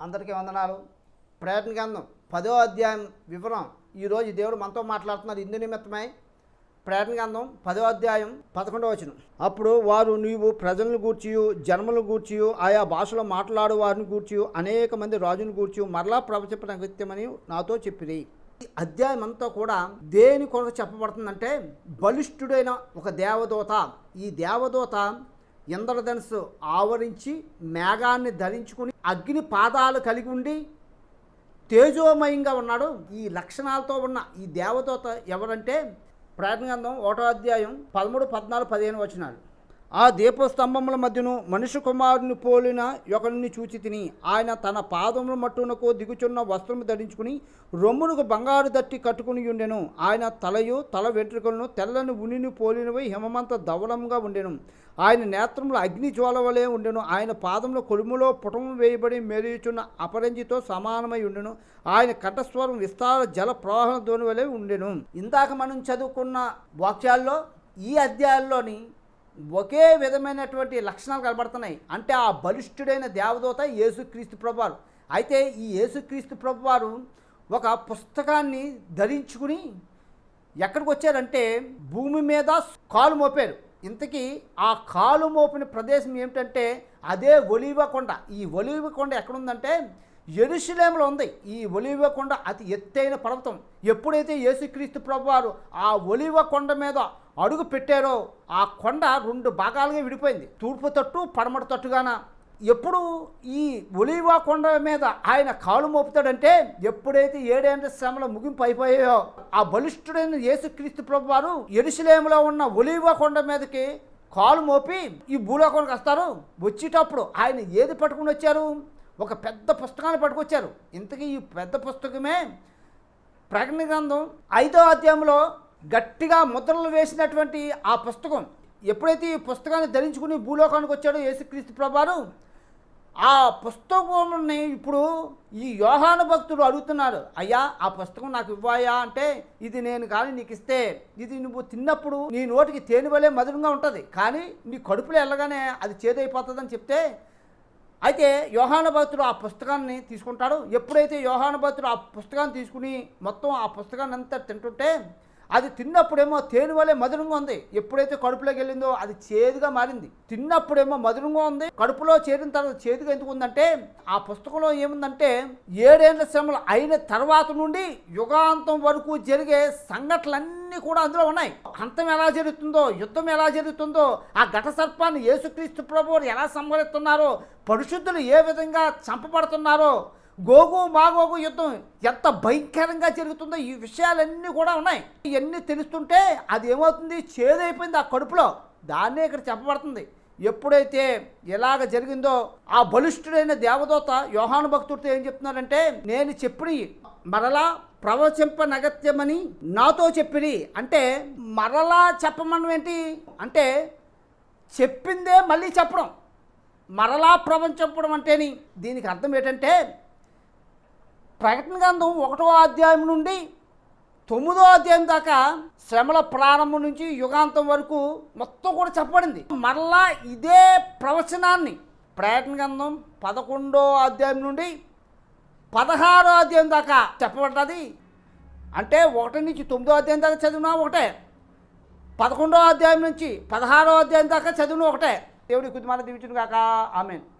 అందరికీ వందనాలు. ప్రయత్న గ్రంథం పదో అధ్యాయం వివరం. ఈరోజు దేవుడు మనతో మాట్లాడుతున్నారు ఇందు నిమిత్తమై. ప్రయత్న గ్రంథం పదో అధ్యాయం పదకొండవ వచ్చిన అప్పుడు వారు నీవు ప్రజలను గూర్చియు జన్మలను గూర్చి ఆయా భాషలో మాట్లాడు వారిని గూర్చి అనేక మంది రాజును గూర్చి మరలా ప్రవచింప నగత్యమని నాతో చెప్పిరి. ఈ అధ్యాయం అంతా కూడా దేని కొరకు చెప్పబడుతుందంటే బలిష్ఠుడైన ఒక దేవదూత. ఈ దేవదూత ఇంద్రధనుసు ఆవరించి మేఘాన్ని ధరించుకుని అగ్ని పాదాలు కలిగి ఉండి తేజోమయంగా ఉన్నాడు. ఈ లక్షణాలతో ఉన్న ఈ దేవదూత ఎవరంటే ప్రయత్నగంధం ఒకటో అధ్యాయం పదమూడు పద్నాలుగు పదిహేను వచనాలు. ఆ దీపస్తంభముల మధ్యను మనుషు కుమారుని పోలిన ఒకరిని చూచి తిని ఆయన తన పాదముల మట్టునకు దిగుచున్న వస్త్రము ధరించుకుని రొమ్మునకు బంగారు దట్టి కట్టుకుని ఉండెను. ఆయన తలయు తల వెంట్రుకలను తెల్లని ఉనిని పోలినవి హిమమంత ధవలంగా ఉండెను. ఆయన నేత్రంలో అగ్ని జ్వాలవలే ఉండెను. ఆయన పాదముల కొలుములో పుటము వేయబడి మెరుగుచున్న అపరంజితో సమానమై ఉండెను. ఆయన కంఠస్వరం విస్తార జల ప్రవాహం ధ్వని వలె ఉండెను. ఇందాక మనం చదువుకున్న వాక్యాల్లో ఈ అధ్యాయాల్లోని ఒకే విధమైనటువంటి లక్షణాలు కనబడుతున్నాయి. అంటే ఆ బలిష్ఠుడైన దేవదూత యేసుక్రీస్తు ప్రభువారు. అయితే ఈ యేసుక్రీస్తు ప్రభువారు ఒక పుస్తకాన్ని ధరించుకుని ఎక్కడికి వచ్చారంటే భూమి మీద కాలు మోపారు. ఇంతకీ ఆ కాలు మోపిన ప్రదేశం ఏమిటంటే అదే ఒలివ కొండ. ఈ ఒలివ కొండ ఎక్కడుందంటే ఎరుషులేములో ఉంది. ఈ ఒలివ కొండ అతి ఎత్తైన పర్వతం. ఎప్పుడైతే యేసుక్రీస్తు ప్రభువారు ఆ ఒలివ కొండ మీద అడుగు పెట్టారో ఆ కొండ రెండు భాగాలుగా విడిపోయింది. తూర్పు తట్టు పడమట తట్టుగాన. ఎప్పుడు ఈ ఒలివ కొండ మీద ఆయన కాలు మోపుతాడంటే ఎప్పుడైతే ఏడేండ్ల శ్రమల ముగింపు అయిపోయాయో ఆ బలిష్ఠుడైన యేసుక్రీస్తు ప్రభు వారు ఉన్న ఒలివ కొండ మీదకి కాలు మోపి ఈ భూలోకానికి వస్తారు. వచ్చేటప్పుడు ఆయన ఏది పట్టుకుని వచ్చారు? ఒక పెద్ద పుస్తకాన్ని పట్టుకొచ్చారు. ఇంతకీ ఈ పెద్ద పుస్తకమే ప్రకటన గ్రంథం ఐదో అధ్యాయంలో గట్టిగా ముద్రలు వేసినటువంటి ఆ పుస్తకం. ఎప్పుడైతే ఈ పుస్తకాన్ని ధరించుకుని భూలోకానికి వచ్చాడో యేసుక్రీస్తు ప్రభారు ఆ పుస్తకంని ఇప్పుడు ఈ యోహాను భక్తుడు అడుగుతున్నారు అయ్యా ఆ పుస్తకం నాకు ఇవ్వాయా? అంటే ఇది నేను కానీ నీకు ఇస్తే ఇది నువ్వు తిన్నప్పుడు నీ నోటికి తేనె మధురంగా ఉంటుంది. కానీ నీ కడుపులో వెళ్ళగానే అది చేదైపోతుందని చెప్తే అయితే యోహాను భక్తుడు ఆ పుస్తకాన్ని తీసుకుంటాడు. ఎప్పుడైతే యోహాను భక్తుడు ఆ పుస్తకాన్ని తీసుకుని మొత్తం ఆ పుస్తకాన్ని అంతా తింటుంటే అది తిన్నప్పుడేమో తేనె వలె మధురంగా ఉంది. ఎప్పుడైతే కడుపులోకి వెళ్ళిందో అది చేదుగా మారింది. తిన్నప్పుడేమో మధురంగా ఉంది. కడుపులో చేరిన తర్వాత చేదుగా ఎందుకు ఉందంటే ఆ పుస్తకంలో ఏముందంటే ఏడేళ్ళ శ్రమలు అయిన తర్వాత నుండి యుగాంతం వరకు జరిగే సంఘటనలన్నీ కూడా అందులో ఉన్నాయి. అంతం ఎలా జరుగుతుందో యుద్ధం ఎలా జరుగుతుందో ఆ ఘట సర్పాన్ని యేసుక్రీస్తు ప్రభువులు ఎలా సంహరిస్తున్నారో పరిశుద్ధులు ఏ విధంగా చంపబడుతున్నారో గోగు మాగోగు యుద్ధం ఎంత భయంకరంగా జరుగుతుందో ఈ విషయాలన్నీ కూడా ఉన్నాయి. ఇవన్నీ తెలుస్తుంటే అది ఏమవుతుంది చేదైపోయింది ఆ కడుపులో. దాన్నే ఇక్కడ చెప్పబడుతుంది. ఎప్పుడైతే ఎలాగ జరిగిందో ఆ బలిష్ఠుడైన దేవదూత యోహాను భక్తుడితో ఏం చెప్తున్నారంటే నేను చెప్పిన మరలా ప్రవచింప నగత్యమని నాతో చెప్పిరి. అంటే మరలా చెప్పమనం ఏంటి? అంటే చెప్పిందే మళ్ళీ చెప్పడం. మరలా ప్రపంచపడం అంటేని. దీనికి అర్థం ఏంటంటే ప్రకటన గ్రంథం ఒకటో అధ్యాయం నుండి తొమ్మిదో అధ్యాయం దాకా శ్రమల ప్రారంభం నుంచి యుగాంతం వరకు మొత్తం కూడా చెప్పబడింది. మరలా ఇదే ప్రవచనాన్ని ప్రకటన గ్రంథం పదకొండో అధ్యాయం నుండి పదహారో అధ్యాయం దాకా చెప్పబడ్డది. అంటే ఒకటి నుంచి తొమ్మిదో అధ్యాయం దాకా చదివినా ఒకటే. పదకొండో అధ్యాయం నుంచి పదహారో అధ్యాయం దాకా చదివిన ఒకటే. దేవుడి కుటుంబాన్ని దీవించును కాక ఆమెను.